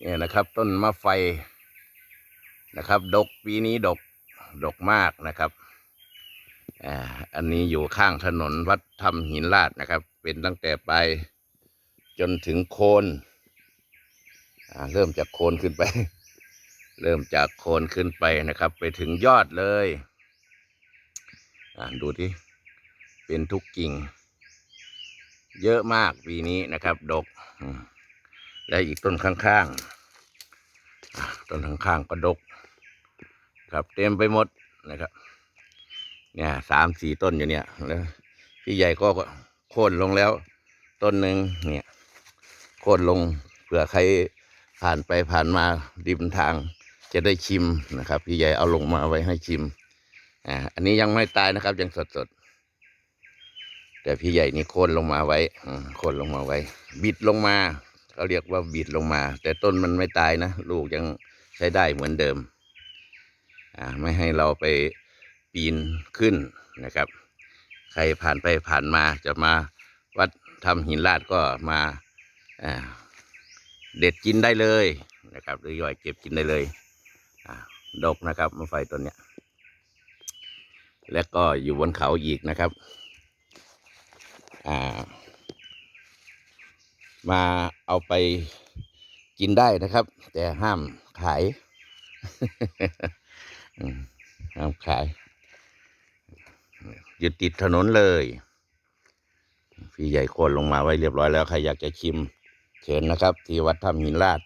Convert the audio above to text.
เนี่ยนะครับ ต้นมะไฟนะครับ ดกปีนี้ดกดกมากนะครับอ่าอันนี้อยู่ข้างถนนวัดธรรมหินลาดนะครับ เป็นตั้งแต่ปลายจนถึงโคนอ่าเริ่มจากโคนขึ้นไป เริ่มจากโคนขึ้นไปนะครับ ไปถึงยอดเลยอ่าดูที่เป็นทุกกิ่ง เยอะมากปีนี้นะครับ ดกอืม และอีกต้นข้างๆ ต้นข้างๆก็ดก ครับเต็มไปหมดนะครับ เนี่ยสามสี่ต้นอยู่เนี่ยแล้วพี่ใหญ่ก็โค่นลงแล้ว ต้นหนึ่งเนี่ยโค่นลงเผื่อใครผ่านไปผ่านมาริมทางจะได้ชิมนะครับ พี่ใหญ่เอาลงมาไว้ให้ชิมอ่าอันนี้ยังไม่ตายนะครับ ยังสดๆแต่พี่ใหญ่นี่โค่นลงมาไว้โค่นลงมาไว้ บิดลงมา เขาเรียกว่าบิดลงมา แต่ต้นมันไม่ตายนะ ลูกยังใช้ได้เหมือนเดิม อ่าไม่ให้เราไปปีนขึ้นนะครับ ใครผ่านไปผ่านมาจะมาวัดทำหินลาดก็มาอ่าเด็ดกินได้เลยนะครับ หรือย่อยเก็บกินได้เลยอ่าดกนะครับมะไฟต้นเนี้ยและก็อยู่บนเขาอีกนะครับ อ่า มาเอาไปกินได้นะครับ แต่ห้ามขายห้ามขายอยู่ติดถนนเลยพี่ใหญ่โคนลงมาไว้เรียบร้อยแล้วใครอยากจะชิมเชิญนะครับ ที่วัดถ้ำหินลาด